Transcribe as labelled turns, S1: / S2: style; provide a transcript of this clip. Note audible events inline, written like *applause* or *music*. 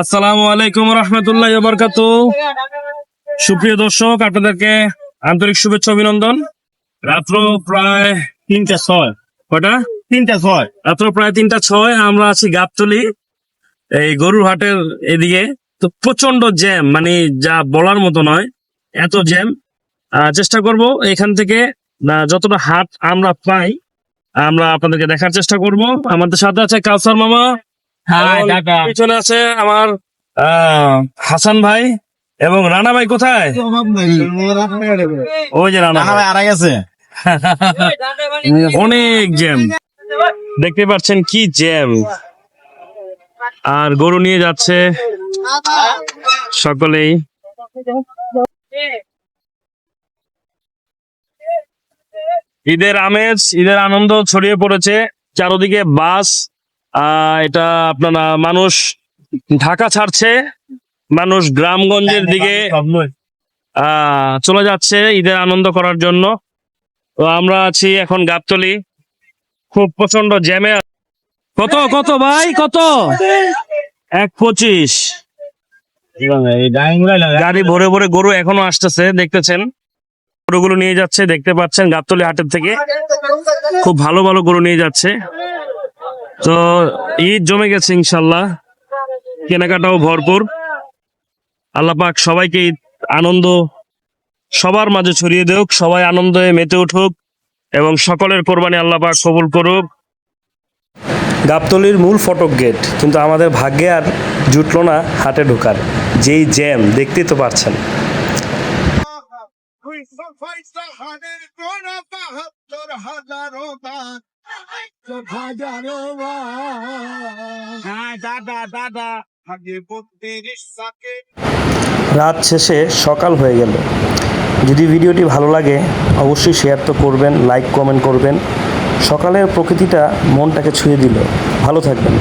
S1: আসসালামু আলাইকুম রহমতুল্লাহ বরকাত সুপ্রিয় দর্শক আপনাদেরকে আন্তরিক শুভেচ্ছা অভিনন্দন। রাত্র প্রায়
S2: তিনটা ছয়।
S1: কটা
S2: তিনটা ছয়।
S1: রাত্র প্রায় তিনটা ছয় আমরা আছি গাবতলি এই গরুর হাটের এদিকে। তো প্রচণ্ড জ্যাম মানে যা বলার মতো নয় এত জ্যাম। আহ, চেষ্টা করব এখান থেকে যতটা হাট আমরা পাই আমরা আপনাদেরকে দেখার চেষ্টা করব। আমাদের সাথে আছে কাউসার মামা পিছনে আছে আমার আহ, হাসান ভাই এবং রানা ভাই কোথায়? ওই যে রানা ভাই।
S2: আড়াই *laughs* গেছে
S1: অনেক জ্যাম। দেখতে পাচ্ছেন কি জ্যাম। আর গরু নিয়ে যাচ্ছে সকলেই। ঈদের আমেজ ঈদের আনন্দ ছড়িয়ে পড়েছে। চারদিকে বাস এটা আপনারা মানুষ ঢাকা ছাড়ছে মানুষ গ্রামগঞ্জের দিকে আহ, চলে যাচ্ছে ঈদের আনন্দ করার জন্য। তো আমরা আছি এখন গাবতলি। খুব প্রচণ্ড জ্যামে কত কত ভাই কত? এক পঁচিশ। গাড়ি ভরে ভরে গরু এখনও আসতেছে দেখতেছেন। গরুগুলো নিয়ে যাচ্ছে দেখতে পাচ্ছেন গাবতলি হাটের থেকে। খুব ভালো ভালো গরু নিয়ে যাচ্ছে। তো ঈদ জমে গেছে ইনশাল্লাহ। কেনাকাটাও ভরপুর। আল্লাহ পাক সবাইকে ঈদ আনন্দ সবার মাঝে ছড়িয়ে দেওক সবাই আনন্দে মেতে উঠুক এবং সকলের কোরবানি আল্লাহ পাক কবুল করুক। গাবতলির মূল ফটক গেট কিন্তু আমাদের ভাগ্যে আর জুটলো না হাটে ঢোকার। যেই জ্যাম দেখতেই তো পারছেন। রাত শেষে সকাল হয়ে গেল। যদি ভিডিওটি ভালো লাগে, অবশ্যই শেয়ার তো করবেন লাইক কমেন্ট করবেন। সকালের প্রকৃতিটা মনটাকে ছুঁয়ে দিল। ভালো থাকবেন।